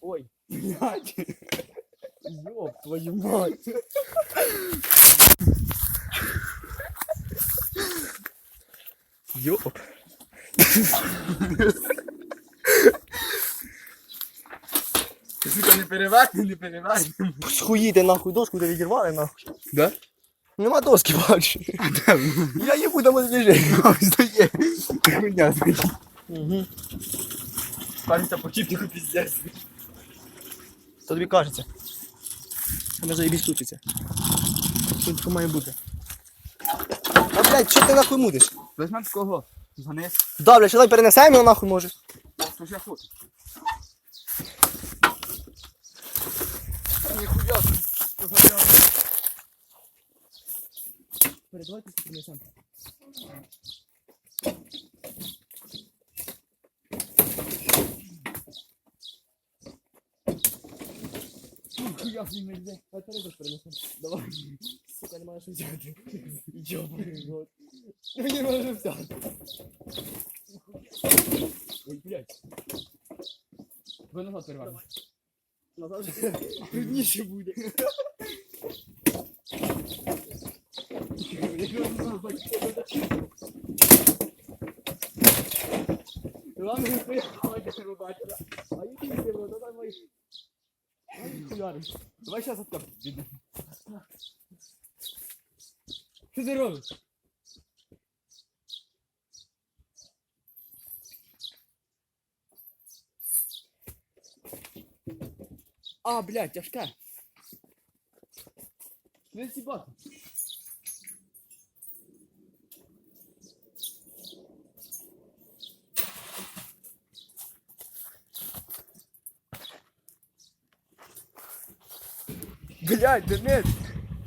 Ой, блядь. Ёб твою мать. Ёб. сука, не переверни, не переверни. Схуїти нахуй доску, де відірвали нахуй. Да? Нема доски бачу. Я їбу там лежить. Здає. Хуйня, здає. Угу. Пам'ятка почіпнику піздець. Що тобі кажеться? Вона заєбісь тучиться. Що таке має бути? А блядь, що ти нахуй мудиш? Візьмем такого. Вниз. Да, блядь, що давай перенесемо його нахуй може. Що ж я хочу? Передавайте принесемо. Хуя з ними йде. А передаш перенесемо. Давай. Сука, немає що взяти. Йобаний рот. Ну не можу взяти. Ой, блядь. Ви назад переверни. Adam niye şey bu ne? Lan ben böyle havaya bu bahçede. Ayı değil mi bu adam ayı? Ayı kulağım. Başla sattım. Sizler oğlum. А, блядь, тяжке. Не сібати. Блядь, Денис!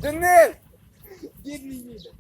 Денис! Дід не їде.